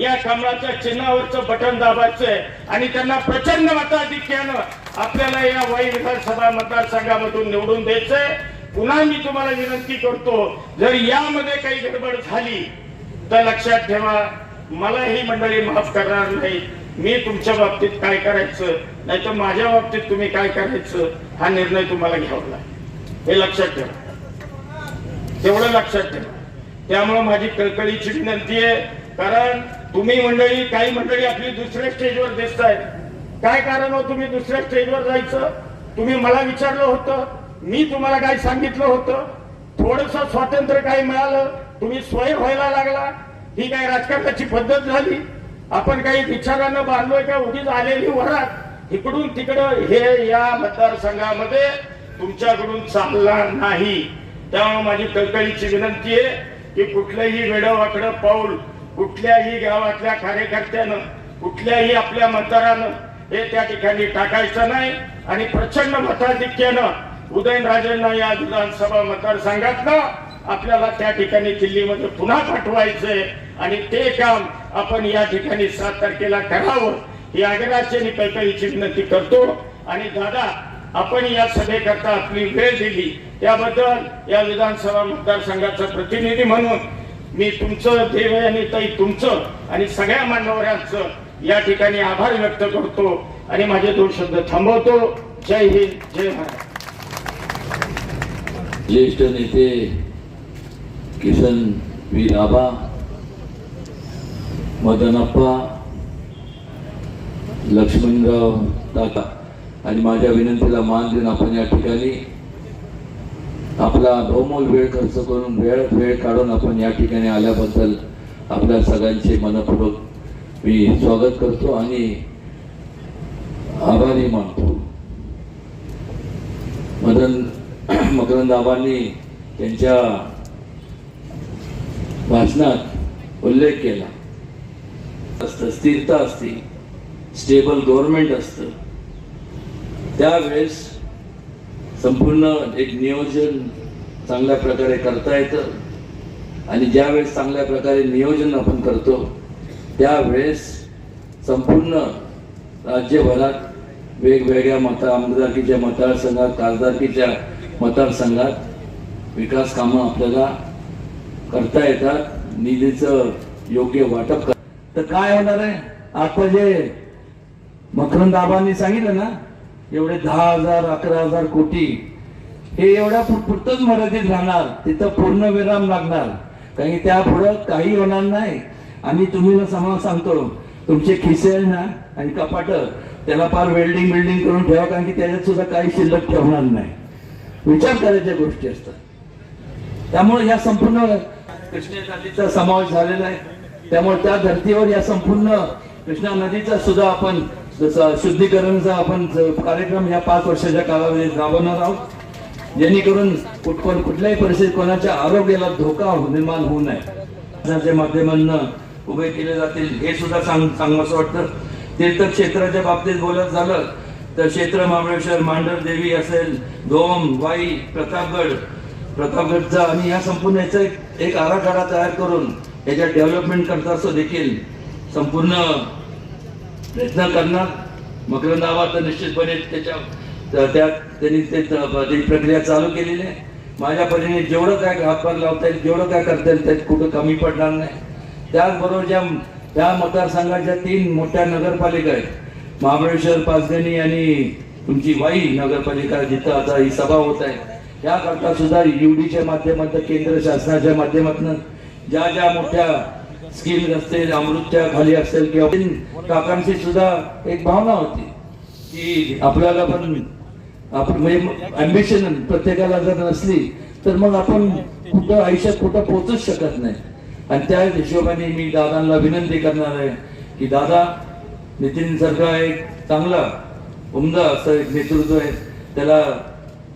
या कमळाच्या चिन्हावरचं बटन दाबायचंय आणि त्यांना प्रचंड मताधिक्यानं आपल्याला या वाई विधानसभा मतदारसंघामधून निवडून द्यायचंय. पुन्हा मी तुम्हाला विनंती करतो जर यामध्ये काही गडबड झाली तर लक्षात ठेवा मला ही मंडळी माफ करणार नाही. मी तुमच्या बाबतीत काय करायचं नाही तर माझ्या बाबतीत तुम्ही काय करायचं हा निर्णय तुम्हाला घ्यावा लागेल. हे लक्षात ठेवा. तेवढं लक्षात ठेवा. त्यामुळे माझी कळकळीची विनंती आहे कारण तुम्ही मंडळी काही मंडळी आपली दुसऱ्या स्टेजवर दिसतायत. काय कारण हो तुम्ही दुसऱ्या स्टेजवर जायचं? तुम्ही मला विचारलं होतं मी तुम्हाला काय सांगितलं होतं? थोडस स्वातंत्र्य काय मिळालं? तुम्ही स्वयं व्हायला लागला? ही काय राजकारणाची पद्धत झाली? आपण काही विचारानं बांधलोय का? उगीच आलेली वरात. इकडून तिकडं हे या मतदारसंघामध्ये तुमच्याकडून चालणार नाही. त्यामुळे माझी कळकळीची विनंती आहे की कुठलंही वेडवाकडं पाऊल कुठल्याही गावातल्या कार्यकर्त्यानं कुठल्याही आपल्या मतदारानं हे त्या ठिकाणी टाकायचं नाही आणि प्रचंड मताधिक्यानं उदयनराजेंना या विधानसभा मतदारसंघातनं आपल्याला त्या ठिकाणी दिल्लीमध्ये पुन्हा पाठवायचंय आणि ते काम आपण या ठिकाणी सात तारखेला करावं ही आग्रहाची आणि कळकळीची विनंती करतो. आणि दादा आपण या सभेकरता आपली वेळ दिली. त्याबद्दल या विधानसभा मतदारसंघाचा प्रतिनिधी म्हणून मी तुमचं देव आणि ताई तुमचं. आणि सगळ्या मान्यवरांचं या ठिकाणी आभार व्यक्त करतो. आणि माझे दोन शब्द थांबवतो. जय हिंद जय महाराज ज्येष्ठ नेते किसन वी आबा मदनप्पा लक्ष्मणराव टाका आणि माझ्या विनंतीला मान देऊन आपण या ठिकाणी आपला बहुमोल वेळ खर्च करून वेळ वेळ काढून आपण या ठिकाणी आल्याबद्दल आपल्या सगळ्यांचे मनपूर्वक मी स्वागत करतो आणि आभारी मानतो. मदन मकरंद आबांनी त्यांच्या भाषणात उल्लेख केला. असतं स्थिरता असते स्टेबल गव्हर्नमेंट असतं. त्यावेळेस संपूर्ण एक नियोजन चांगल्या प्रकारे करता येतं. आणि ज्यावेळेस चांगल्या प्रकारे नियोजन आपण करतो त्यावेळेस संपूर्ण राज्यभरात वेगवेगळ्या मत आमदारकीच्या मतदारसंघात खासदारकीच्या मतदारसंघात विकास कामं आपल्याला करता येतात. निधीचं योग्य वाटप कर तर काय होणार आहे? आता जे मकरंद आबांनी सांगितलं ना एवढे दहा हजार अकरा हजार कोटी हे एवढ्या पुरतच मर्यादित राहणार. तिथं पूर्ण विराम लागणार. कारण की त्या पुढं काही होणार नाही. आणि तुम्ही ना सांगतो तुमचे खिसे आहे ना आणि कपाट त्याला फार वेल्डिंग बिल्डिंग करून ठेवा कारण की त्याच्यात सुद्धा काही शिल्लक ठेवणार नाही. विचार करायच्या गोष्टी असतात. त्यामुळे या संपूर्ण कृष्णा नदीचा समावेश झालेला आहे. त्यामुळे त्या धर्तीवर या संपूर्ण कृष्णा नदीचा सुद्धा आपण जसं शुद्धीकरणाचा आपण कार्यक्रम ह्या पाच वर्षाच्या कालावधीत राबवणार आहोत. जेणेकरून कुठकोण कुठल्याही परिस्थितीत कोणाच्या आरोग्याला धोका हो, निर्माण होऊ नये. माध्यमांना उभे केले जातील हे सुद्धा सांग सांगावंसं वाटतं. तीर्थक्षेत्राच्या बाबतीत बोलत झालं तर क्षेत्र महाबळेश्वर मांढर देवी असेल धोम वाई प्रतापगड. प्रतापगडचा आणि या संपूर्ण याचा एक, एक आराखडा तयार करून याच्या डेव्हलपमेंट करता असं देखील संपूर्ण प्रयत्न करणार. मकरंदावा तर निश्चितपणे त्याच्या त्या- त्यांनी ते त्यांनी प्रक्रिया चालू केलेली आहे. माझ्या परीने जेवढं काय हातभार लावता येईल जेवढं काय करता येईल त्यात कुठं कमी पडणार नाही. त्याचबरोबर ज्या त्या मतदारसंघाच्या तीन मोठ्या नगरपालिका आहेत. महाबळेश्वर पाचगणी आणि तुमची वाई नगरपालिका जिथं आता ही सभा होत आहे. याकरता सुद्धा युडीच्या माध्यमातून केंद्र शासनाच्या माध्यमातून ज्या ज्या मोठ्या स्कीम असतील अमृतच्या खाली असेल किंवा काकांची सुद्धा एक भावना होती की आपल्याला पण आपण म्हणजे अम्बिशन प्रत्येकाला जर नसली तर मग आपण कुठं आयुष्यात कुठं पोहोचूच शकत नाही. आणि त्या हिशोबाने मी दादांना विनंती करणार आहे की दादा नितीन सरकार एक चांगला उमदा असं एक नेतृत्व आहे. त्याला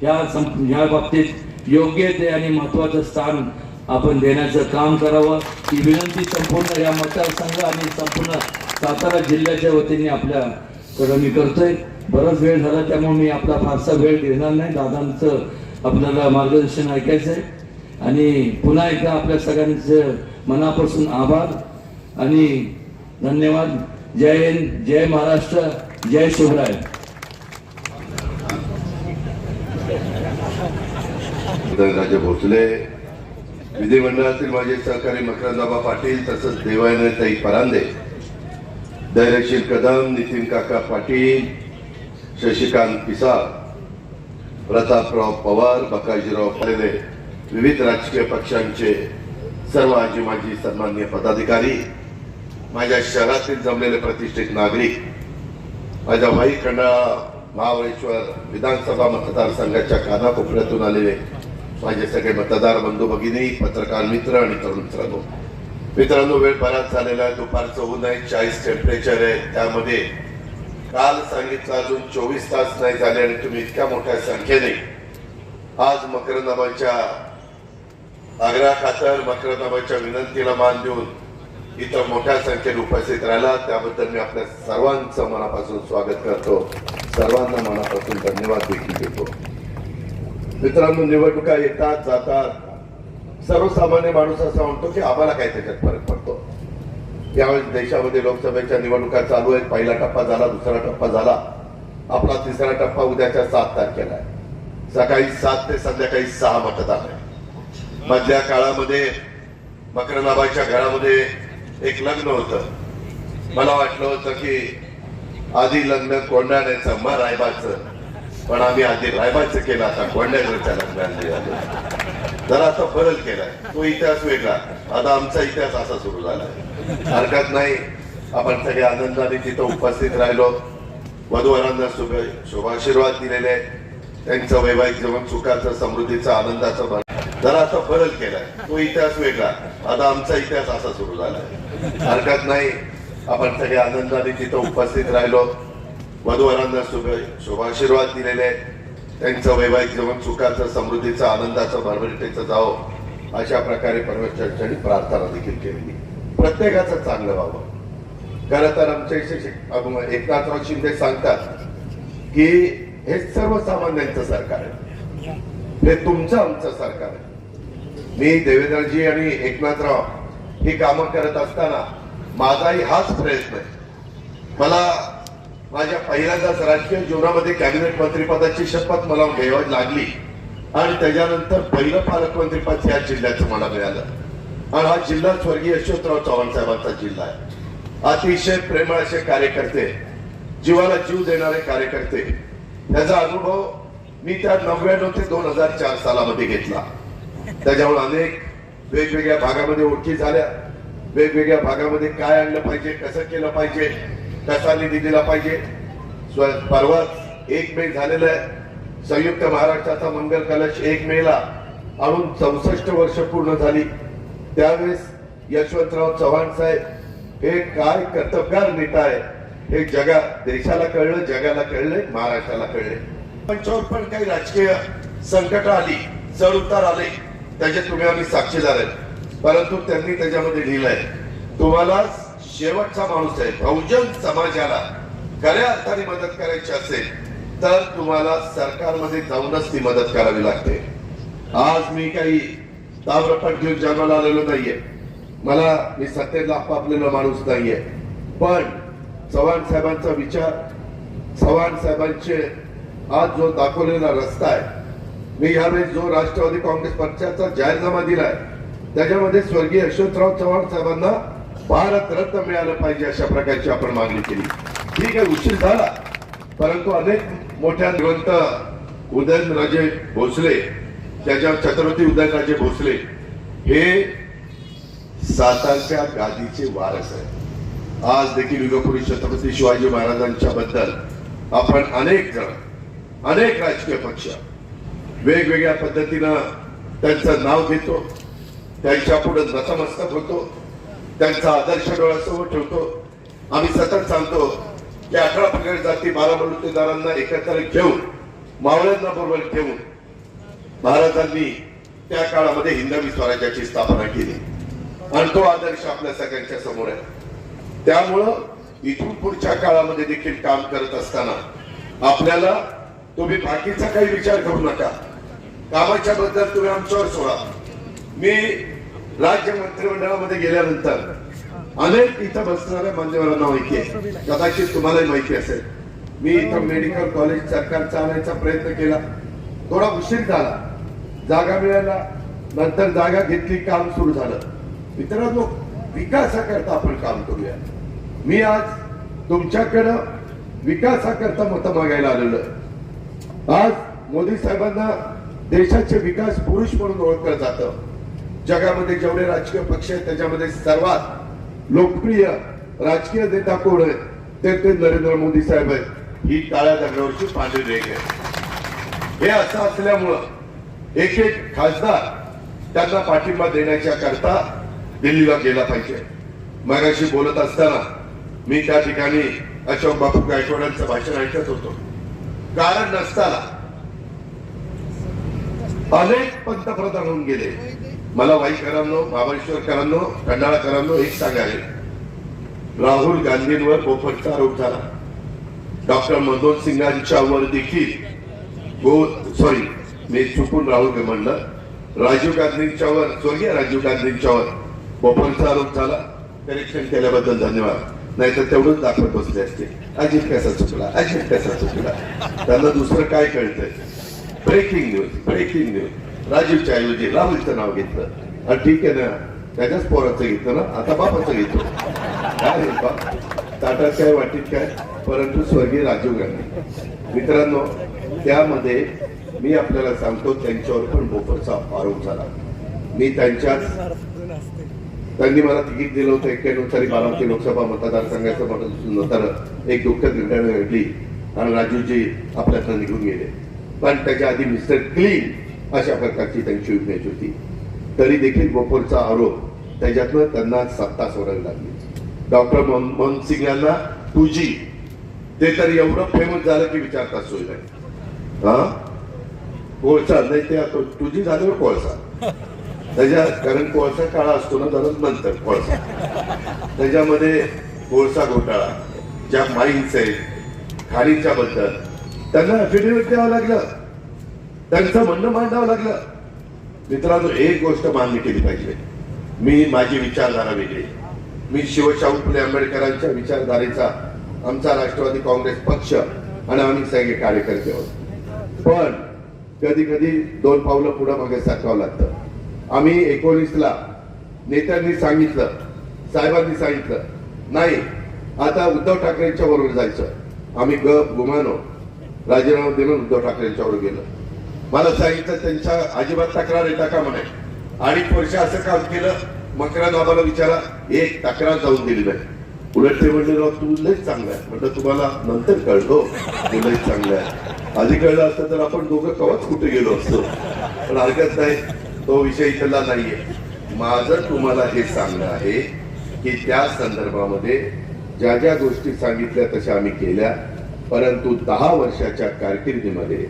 ह्या ह्या बाबतीत योग्य ते आणि महत्वाचं स्थान आपण देण्याचं काम करावं. ही विनंती संपूर्ण या मतदारसंघ आणि संपूर्ण सातारा जिल्ह्याच्या वतीने आपल्याकडं मी करतोय. बराच वेळ झाला त्यामुळे मी आपला फारसा वेळ घेणार नाही. दादांचं आपल्याला मार्गदर्शन ऐकायचं आहे. आणि पुन्हा एकदा आपल्या सगळ्यांचं मनापासून आभार आणि धन्यवाद. जय हिंद जय महाराष्ट्र जय शिवराय. राजे भोसले विधिमंडळातील माझे सहकारी मकरंदाबा पाटील तसंच देवायनताई परांदे धैर्यशील कदम नितीन काका पाटील शशिकांत पिसाळ प्रतापराव पवार बकाजीराव पलेले विविध राजकीय पक्षांचे सर्व आजी माजी सन्मान्य पदाधिकारी माझ्या शहरातील जमलेले प्रतिष्ठित नागरिक माझ्या वाई खंडाळा महाबळेश्वर विधानसभा मतदारसंघाच्या कानाकोपऱ्यातून आलेले माझे सगळे मतदार बंधू भगिनी पत्रकार मित्र आणि तरुण मित्रांनो. मित्रांनो वेळ बराच झालेला आहे. दुपारचं ऊन आहे चाळीस टेम्परेचर आहे. त्यामध्ये काल सांगितलं अजून चोवीस तास नाही झाले आणि तुम्ही इतक्या मोठ्या संख्येने आज मकरनाबाच्या आग्रह खातर विनंतीला मान देऊन इथं मोठ्या संख्येने उपस्थित राहिला. त्याबद्दल मी आपल्या सर्वांचं मनापासून स्वागत करतो. सर्वांना मनापासून धन्यवाद देखील देतो. मित्रांनो निवडणुका येतात जातात. सर्वसामान्य माणूस असा म्हणतो की आम्हाला काय त्याच्यात फरक पडतो यावेळी देशामध्ये लोकसभेच्या निवडणुका चालू आहेत. पहिला टप्पा झाला दुसरा टप्पा झाला. आपला तिसरा टप्पा उद्याच्या सात तारखेला आहे. सकाळी सात ते संध्याकाळी सहा मतदान आहे. मधल्या काळामध्ये मकरनाबाईच्या घरामध्ये एक लग्न होतं. मला वाटलं होतं की आधी लग्न कोंडाण्याचं मग रायबाचं. पण आम्ही आधी रायबाचं केलं आता कोंडाण्याच्या लग्नाला जरा आता बदल केलाय तो इतिहास वेगळा. आता आमचा इतिहास असा सुरू झालाय हरकत नाही. आपण सगळे आनंदाने तिथं उपस्थित राहिलो. वधूवरांना शुभ शुभाशीर्वाद दिलेले त्यांचं वैवाहिक जीवन सुखाचं समृद्धीचं आनंदाचं भर जरा आता बदल केलाय. तो इतिहास वेगळा. आता आमचा इतिहास असा सुरू झालाय. हरकत नाही. आपण सगळे आनंदाने तिथं उपस्थित राहिलो. वधूवरांना शुभ शुभाशीर्वाद दिलेले त्यांचं वैवाहिक जीवन सुखाचं समृद्धीचं आनंदाचं भरभरीतेचं जावं. अशा प्रकारे परमेश्वरच्या प्रार्थना देखील केलेली. प्रत्येकाचं चांगलं व्हावं. खरं तर आमच्या शिक्षक एकनाथराव शिंदे सांगतात की हे सर्वसामान्यांचं सरकार आहे. हे तुमचं आमचं सरकार आहे. मी देवेंद्रजी आणि एकनाथराव ही कामं करत असताना माझाही हाच प्रयत्न आहे. मला माझ्या पहिल्यांदाच राजकीय जीवनामध्ये कॅबिनेट मंत्रीपदाची शपथ मला घ्यावी लागली. आणि त्याच्यानंतर पहिलं पालकमंत्रीपद या जिल्ह्याचं मला मिळालं. आणि हा जिल्हा स्वर्गीय यशवंतराव चव्हाण साहेबांचा जिल्हा आहे. अतिशय प्रेमळ असे कार्यकर्ते जीवाला जीव देणारे कार्यकर्ते. त्याचा अनुभव मी त्या नव्याण्णव ते दोन हजार चार सालामध्ये घेतला. त्याच्यामुळे अनेक वेगवेगळ्या भागामध्ये ओळखी झाल्या. वेगवेगळ्या भागामध्ये काय आणलं पाहिजे कसं केलं पाहिजे कसा निधी दिला पाहिजे. परवाच एक मे झालेलं आहे. संयुक्त महाराष्ट्राचा मंगल कलश एक मेला. आणून चौसष्ट वर्ष पूर्ण झाली. त्यावेळेस यशवंतराव चव्हाण साहेब हे काय कर्तबगार नेता आहे हे जगा देशाला कळलं जगाला कळलंय महाराष्ट्राला कळले मंचावर पण काही राजकीय संकट आली चढ उतार आले त्याचे तुम्ही आम्ही साक्षीदार आहेत. परंतु त्यांनी त्याच्यामध्ये लिहिलंय तुम्हाला शेवटचा माणूस आहे बहुजन समाजाला खऱ्या अर्थाने मदत करायची असेल तर तुम्हाला सरकारमध्ये जाऊनच ती मदत करावी लागते. आज मी काही ताम्रपट घेऊन जन्माला आलेलो नाहीये. मला मी सत्तेला आपापलेला माणूस नाहीये. पण चव्हाण साहेबांचा विचार चव्हाण साहेबांचे आज जो दाखवलेला रस्ता आहे मी यावेळेस जो राष्ट्रवादी काँग्रेस पक्षाचा जाहीरनामा दिलाय त्याच्यामध्ये स्वर्गीय यशवंतराव चव्हाण साहेबांना भारत रत्न मिळालं पाहिजे अशा प्रकारची आपण मागणी केली. ठीक आहे उशीर झाला. परंतु अनेक मोठ्या निवंत उदयनराजे भोसले त्याच्यावर छत्रपती उदयनराजे भोसले हे सातारच्या गादीचे वारस आहेत. आज देखील युगपुरी छत्रपती शिवाजी महाराजांच्या बद्दल आपण अनेक जण अनेक राजकीय पक्ष वेगवेगळ्या पद्धतीनं त्यांचं नाव घेतो त्यांच्या पुढे नतमस्तक होतो त्यांचा आदर्श डोळ्यासमोर ठेवतो. आम्ही सतत सांगतो की अठरा प्रकार जाती बारा बलुतेदारांना एकत्र घेऊन मावळ्यांना बरोबर ठेवून महाराजांनी त्या काळामध्ये हिंदवी स्वराज्याची स्थापना केली. आणि तो आदर्श आपल्या सगळ्यांच्या समोर आहे. त्यामुळं इथून पुढच्या काळामध्ये देखील काम करत असताना आपल्याला तुम्ही बाकीचा काही विचार करू नका. कामाच्या बद्दल तुम्ही आमच्यावर सोडा. मी राज्य मंत्रिमंडळामध्ये गेल्यानंतर अनेक इथं बसणाऱ्या मान्यवरांना माहिती आहे. कदाचित तुम्हालाही माहिती असेल. मी इथं मेडिकल कॉलेज सरकार आणायचा प्रयत्न केला. थोडा उशीर झाला. जागा मिळाला नंतर जागा घेतली काम सुरू झालं. मित्रांनो विकासाकरता आपण काम करूया. मी आज तुमच्याकडं विकासाकरता मतं मागायला आलेलो आहे. आज मोदी साहेबांना देशाचे विकास पुरुष म्हणून ओळखलं जातं. जगामध्ये जेवढे राजकीय पक्ष आहेत त्याच्यामध्ये सर्वात लोकप्रिय राजकीय नेता कोण आहेत ते ते नरेंद्र मोदी साहेब आहेत. ही काळ्या दगडावरची पांढरी रेख आहे. हे असं असल्यामुळं एक एक खासदार त्यांना पाठिंबा देण्याच्या करता दिल्लीला गेला पाहिजे. मगाशी बोलत असताना मी त्या ठिकाणी अशोक बापू गायकवाडांचं भाषण ऐकत होतो. कारण नसताना अनेक पंतप्रधान होऊन गेले. मला वाईकरांनो महाबळेश्वरकरांनो खंडाळाकरांनो एक सांगायला राहुल गांधींवर बोफटचा आरोप झाला. डॉक्टर मनोज सिंगांच्या वर देखील हो, गो सॉरी मी चुकून राहुल म्हणलं. राजीव गांधींच्या वर स्वर्गीय राजीव गांधींच्या वर बोफरचा आरोप झाला. करेक्शन केल्याबद्दल धन्यवाद. नाहीतर तेवढंच दाखवत बसले असते. अजित कसा चुकला? अजित कसा चुकला? त्यांना दुसरं काय कळतंय? ब्रेकिंग न्यूज ब्रेकिंग न्यूज राजीवच्या ऐवजी राहुलचं नाव घेतलं. हा ठीक आहे ना त्याच्याच पोराचं घेतलं ना? आता बापाचं घेतो काय बाप? ताटात काय वाटीत काय? परंतु स्वर्गीय राजीव गांधी. मित्रांनो त्यामध्ये मी आपल्याला सांगतो त्यांच्यावर पण बोपरचा आरोप झाला. मी त्यांच्याच त्यांनी मला तिकीट दिलं होतं एक्क्याण्णव साली बारामती लोकसभा मतदारसंघाचं नंतर एक दुःखद घटना घडली आणि राजूजी आपल्यातनं निघून गेले. पण त्याच्या आधी मिस्टर क्लीन अशा प्रकारची त्यांची इमेज होती. तरी देखील बोपरचा आरोप त्याच्यातनं त्यांना सत्ता सोडायला लागली. डॉक्टर मनमोहन सिंग यांना टू जी. ते तर एवढं फेमस झालं की विचारता सोय नाही हा? कोळसा नाही ते आता तुझी जी झाल्यावर कोळसा त्याच्या कारण कोळसा काळा असतो ना जरा नंतर कोळसा त्याच्यामध्ये कोळसा घोटाळा ज्या माईन्स आहेत खाणीच्या बद्दल. त्यांना अफिडेव्हिट द्यावं लागलं. त्यांचं म्हणणं मांडावं लागलं. मित्रांनो एक गोष्ट मान्य केली पाहिजे. मी माझी विचारधारा वेगळी. मी शिवशाहू फुले आंबेडकरांच्या विचारधारेचा आमचा राष्ट्रवादी काँग्रेस पक्ष आणि आम्ही सगळे कार्यकर्ते आहोत. पण कधी कधी दोन पावलं पुढे मागे सरकावं लागतं. आम्ही एकोणीसला नेत्यांनी सांगितलं साहेबांनी सांगितलं नाही आता उद्धव ठाकरेंच्या बरोबर जायचं. आम्ही गप गुमानो राजीनामा देऊन उद्धव ठाकरेंच्या बरोबर गेलो. मला सांगितलं त्यांच्या अजिबात तक्रार येता का म्हणे अडीच वर्ष असं काम केलं मकरा बाबाला विचारा एक तक्रार जाऊन दिली नाही. उलट ते म्हणले राव तू लयच चांगला आहे. म्हटलं तुम्हाला नंतर कळतो हो, तू लयच चांगला आहे. आधी कळलं असतं तर आपण दोघं कवच कुठे गेलो असतो. पण हरकत नाही तो विषय इथला नाहीये. माझं तुम्हाला हे सांगणं आहे की त्या संदर्भामध्ये ज्या ज्या गोष्टी सांगितल्या तशा आम्ही केल्या. परंतु दहा वर्षाच्या कारकिर्दीमध्ये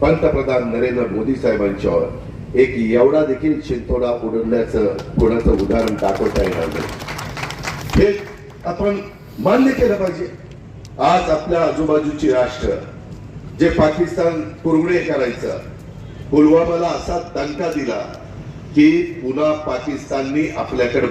पंतप्रधान नरेंद्र मोदी साहेबांच्यावर एक एवढा देखील शिंतोडा उडवल्याचं कोणाचं उदाहरण दाखवता येणार नाही. हे आपण मान्य केलं पाहिजे. आज आपल्या आजूबाजूची राष्ट्र जे पाकिस्तान कुरगुडे करायचं पुलवामाला असा दणका दिला की पुन्हा पाकिस्ताननी आपल्याकडे